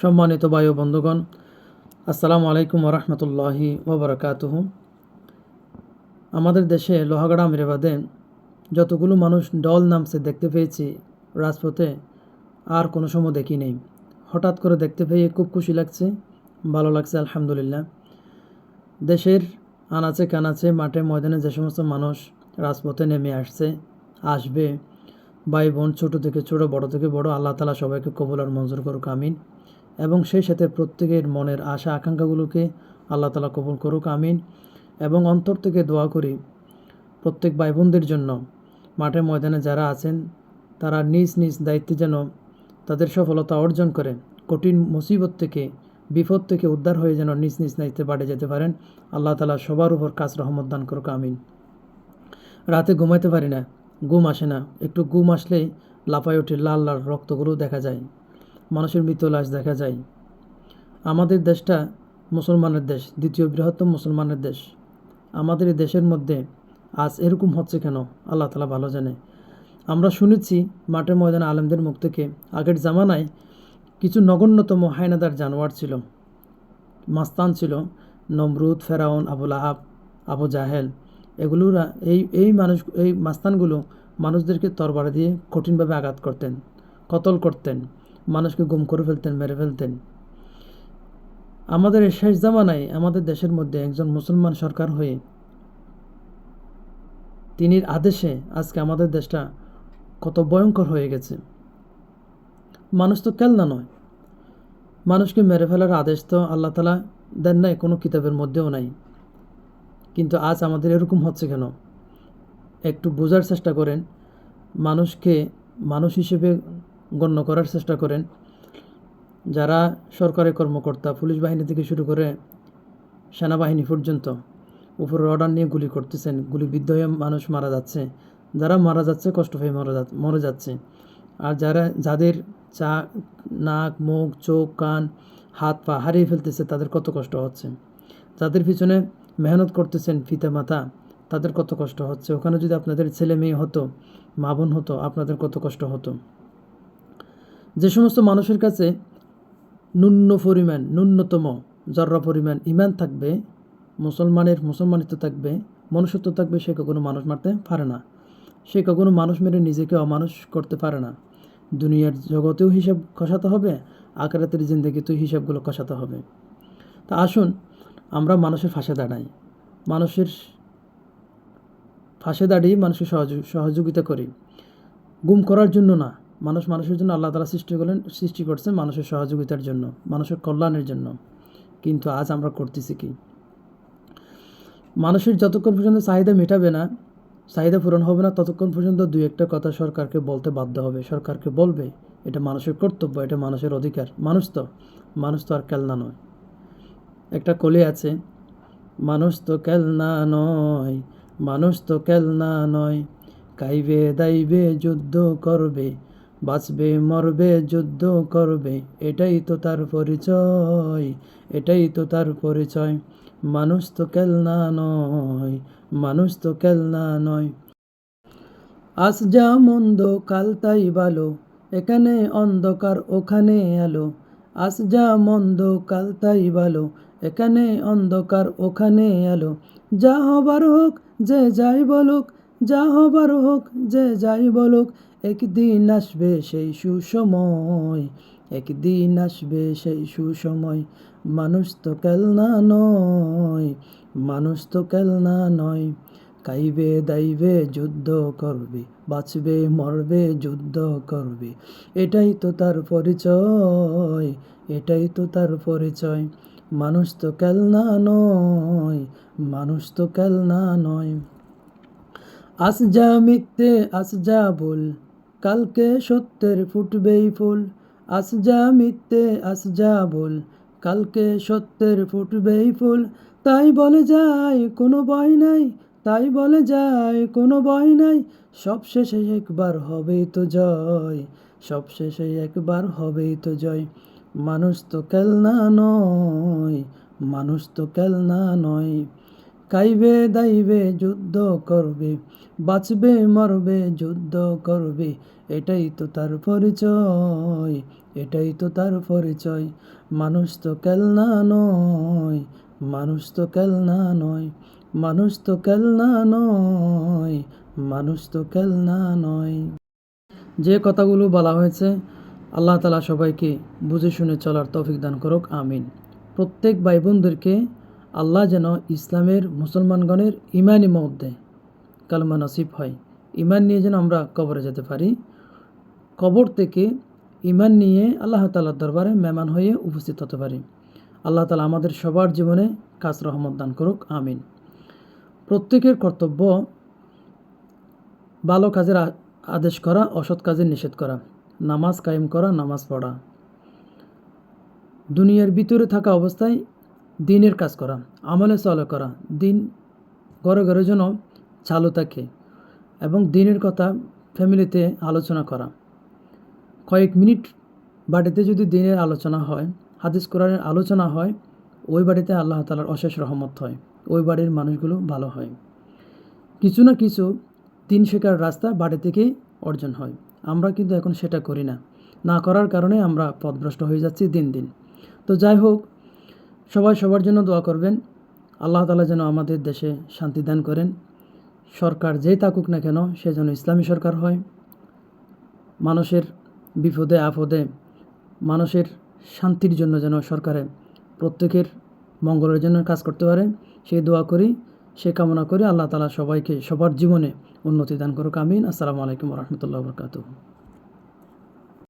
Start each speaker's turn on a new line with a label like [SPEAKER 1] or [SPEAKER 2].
[SPEAKER 1] সম্মানিত বায়ু বন্ধুগণ, আসসালামু আলাইকুম ওরহমতুল্লাহি ওবরাকাতুহ। আমাদের দেশে লোহাগড়া আমিরাবাদে যতগুলো মানুষ ডল নামছে দেখতে পেয়েছি, রাজপথে আর কোনো সময় দেখি নেই। হঠাৎ করে দেখতে পেয়ে খুব খুশি লাগছে, ভালো লাগছে, আলহামদুলিল্লাহ। দেশের আনাচে কানাচে মাঠে ময়দানে যে সমস্ত মানুষ রাজপথে নেমে আসছে, আসবে, ভাই বোন ছোটো থেকে ছোটো, বড় থেকে বড়, আল্লাহ তালা সবাইকে কবুল আর মঞ্জুর করুক, আমিন। এবং সেই সাথে প্রত্যেকের মনের আশা আকাঙ্ক্ষাগুলোকে আল্লাহ তালা কবুল করুক, আমিন। এবং অন্তর থেকে দোয়া করি প্রত্যেক ভাই বোনদের জন্য। মাঠে ময়দানে যারা আছেন, তারা নিজ নিজ দায়িত্বে যেন তাদের সফলতা অর্জন করে কঠিন মুসিবত থেকে, বিপদ থেকে উদ্ধার হয়ে যেন নিজ নিজ দায়িত্বে বাড়ে যেতে পারেন। আল্লাহ তালা সবার উপর কাজ রহমত দান করুক, আমিন। রাতে ঘুমাইতে পারি না, ঘুম আসে না। একটু ঘুম আসলেই লাফায় ওঠে লাল লাল রক্তগুলো দেখা যায়। মানুষের মৃত লাশ দেখা যায়। আমাদের দেশটা মুসলমানের দেশ, দ্বিতীয় বৃহত্তম মুসলমানের দেশ। আমাদের এই দেশের মধ্যে আজ এরকম হচ্ছে কেন? আল্লাহ তালা ভালো জানে। আমরা শুনেছি মাঠে ময়দানে আলেমদের মুখ থেকে, আগের জামানায় কিছু নগণ্যতম হায়নাদার জানোয়ার ছিল। মাস্তান ছিল নমরুদ, ফেরাউন আবুল আহাব আবু জাহেল। এগুলোরা এই এই মানুষ, এই মাস্তানগুলো মানুষদেরকে তরবারে দিয়ে কঠিনভাবে আঘাত করতেন, কতল করতেন। মানুষকে গুম করে ফেলতেন, মেরে ফেলতেন। আমাদের শেষ জামানায় আমাদের দেশের মধ্যে একজন মুসলমান সরকার হয়ে তিনির আদেশে আজকে আমাদের দেশটা কত ভয়ঙ্কর হয়ে গেছে। মানুষ তো কেলনা নয়। মানুষকে মেরে ফেলার আদেশ তো আল্লাহ তালা দেন নাই, কোনো কিতাবের মধ্যেও নাই। কিন্তু আজ আমাদের এরকম হচ্ছে কেন? একটু বোঝার চেষ্টা করেন। মানুষকে মানুষ হিসেবে গণ্য করার চেষ্টা করেন। যারা সরকারি কর্মকর্তা, পুলিশ বাহিনী থেকে শুরু করে সেনাবাহিনী পর্যন্ত উপরের অর্ডার নিয়ে গুলি করতেছেন। গুলিবিদ্ধ হয়ে মানুষ মারা যাচ্ছে। যারা মারা যাচ্ছে, কষ্ট হয়ে মারা মরে যাচ্ছে। আর যারা, যাদের চা, নাক, মুখ, চোখ, কান, হাত, পা হারিয়ে ফেলতেছে, তাদের কত কষ্ট হচ্ছে? যাদের পিছনে মেহনত করতেছেন পিতা, মাতা, তাদের কত কষ্ট হচ্ছে? ওখানে যদি আপনাদের ছেলে মেয়ে হতো মা বোন হতো, আপনাদের কত কষ্ট হতো? যে সমস্ত মানুষের কাছে ন্যূন্য পরিমাণ, ন্যূনতম জর্রা পরিমাণ ইমান থাকবে, মুসলমানের মুসলমানিত্ব থাকবে, মনুষ্যত্ব থাকবে, সে কখনো মানুষ মারতে পারে না। সে কখনো মানুষ মেরে নিজেকে অমানুষ করতে পারে না। দুনিয়ার জগতেও হিসাব কষাতে হবে আকারাতের জিন্দগিতেও হিসাবগুলো কষাতে হবে। তা আসুন, আমরা মানুষের ফাঁসে দাঁড়াই। মানুষের ফাঁসে দাঁড়িয়ে মানুষের সহযোগিতা করি। গুম করার জন্য না মানুষ মানুষের জন্য আল্লাহ তালা সৃষ্টি করলেন, সৃষ্টি করছেন মানুষের সহযোগিতার জন্য, মানুষের কল্যাণের জন্য। কিন্তু আজ আমরা করতেছি কি? মানুষের যতক্ষণ পর্যন্ত চাহিদা মেটাবে না, চাহিদা পূরণ হবে না, ততক্ষণ পর্যন্ত দুই একটা কথা সরকারকে বলতে বাধ্য হবে। সরকারকে বলবে, এটা মানুষের কর্তব্য, এটা মানুষের অধিকার। মানুষ তো মানুষ তো আর কেলনা নয়। একটা কলি আছে, মানুষ তো কেলনা নয়, মানুষ তো কেলনা নয়, কাইবে দাইবে যুদ্ধ করবে বাঁচবে, মরবে, যুদ্ধ করবে, এটাই তো তার পরিচয়, এটাই তো তার পরিচয়। মানুষ তো কেলনা নয়, মানুষ তো কেলনা নয়। আজ যা মন্দ, কাল তাই ভালো, এখানে অন্ধকার, ওখানে আলো। আজ যা মন্দ, কাল তাই ভালো, এখানে অন্ধকার, ওখানে আলো। যা হবার হোক, যে যাই বলুক, যা হবার হোক, যে যাই বলুক একদিন আসবে সেই সুসময়, একদিন আসবে সেই সুসময়। মানুষ তো কেলনা নয়, মানুষ তো কেলনা নয়। কাইবে দাইবে, যুদ্ধ করবে, বাঁচবে, মরবে, যুদ্ধ করবে। এটাই তো তার পরিচয়, এটাই তো তার পরিচয়। মানুষ তো কেলনা নয়, মানুষ তো কেলনা নয়। আস যা মিথ্যে আস যা বল কালকে সত্যের ফুটবেই ফুল আজ যা মিথ্যে আজ যা বল কালকে সত্যের ফুটবেই ফুল, তাই বলে যায় কোনো ভয় নাই, তাই বলে যায় কোনো ভয় নাই। সব শেষে একবার হবেই তো জয়, সব শেষে একবার হবেই তো জয়। মানুষ তো কেলনা নয়, মানুষ তো কেলনা নয় খাইবে দাইবে যুদ্ধ করবে, বাঁচবে, মরবে, যুদ্ধ করবে। এটাই তো তার পরিচয়, এটাই তো তার পরিচয়। মানুষ তো কেলনা নয়, মানুষ তো কেলনা নয়, মানুষ তো কেলনা নয়, মানুষ তো কেলনা নয়। যে কথাগুলো বলা হয়েছে, আল্লাহ তালা সবাইকে বুঝে শুনে চলার তৌফিক দান করুক, আমিন। প্রত্যেক ভাই বোনদেরকে আল্লাহ যেন ইসলামের মুসলমানগণের ইমানই মত দেয়, কালমা নসিব হয়। ইমান নিয়ে যেন আমরা কবরে যেতে পারি। কবর থেকে ইমান নিয়ে আল্লাহ তালার দরবারে মেহমান হয়ে উপস্থিত হতে পারি। আল্লাহ তালা আমাদের সবার জীবনে কাজ রহমত দান করুক, আমিন। প্রত্যেকের কর্তব্য ভালো কাজের আদেশ করা, অসৎ কাজের নিষেধ করা, নামাজ কায়েম করা, নামাজ পড়া। দুনিয়ার ভিতরে থাকা অবস্থায় দিনের কাজ করা, আমলে চলে করা, দিন ঘরে ঘরে যেন চালু থাকে এবং দিনের কথা ফ্যামিলিতে আলোচনা করা। কয়েক মিনিট বাড়িতে যদি দিনের আলোচনা হয়, হাদিস কোরআনের আলোচনা হয়, ওই বাড়িতে আল্লাহ তালার অশেষ রহমত হয়, ওই বাড়ির মানুষগুলো ভালো হয়। কিছু না কিছু দিন শেখার রাস্তা বাড়ি থেকে অর্জন হয়। আমরা কিন্তু এখন সেটা করি না। না করার কারণে আমরা পথভ্রষ্ট হয়ে যাচ্ছি দিন দিন। তো যাই হোক সবাই সবার জন্য দোয়া করবেন। আল্লাহ তালা যেন আমাদের দেশে শান্তি দান করেন। সরকার যেই থাকুক না কেন, সে যেন ইসলামী সরকার হয়। মানুষের বিপদে, আপদে, মানুষের শান্তির জন্য যেন সরকারে প্রত্যেকের মঙ্গলের জন্য কাজ করতে পারে, সেই দোয়া করি, সে কামনা করি আল্লাহ তালা সবাইকে সবার জীবনে উন্নতি দান করুক। আমিন। আসসালামু আলাইকুম রহমতুল্লাহ বরকাতু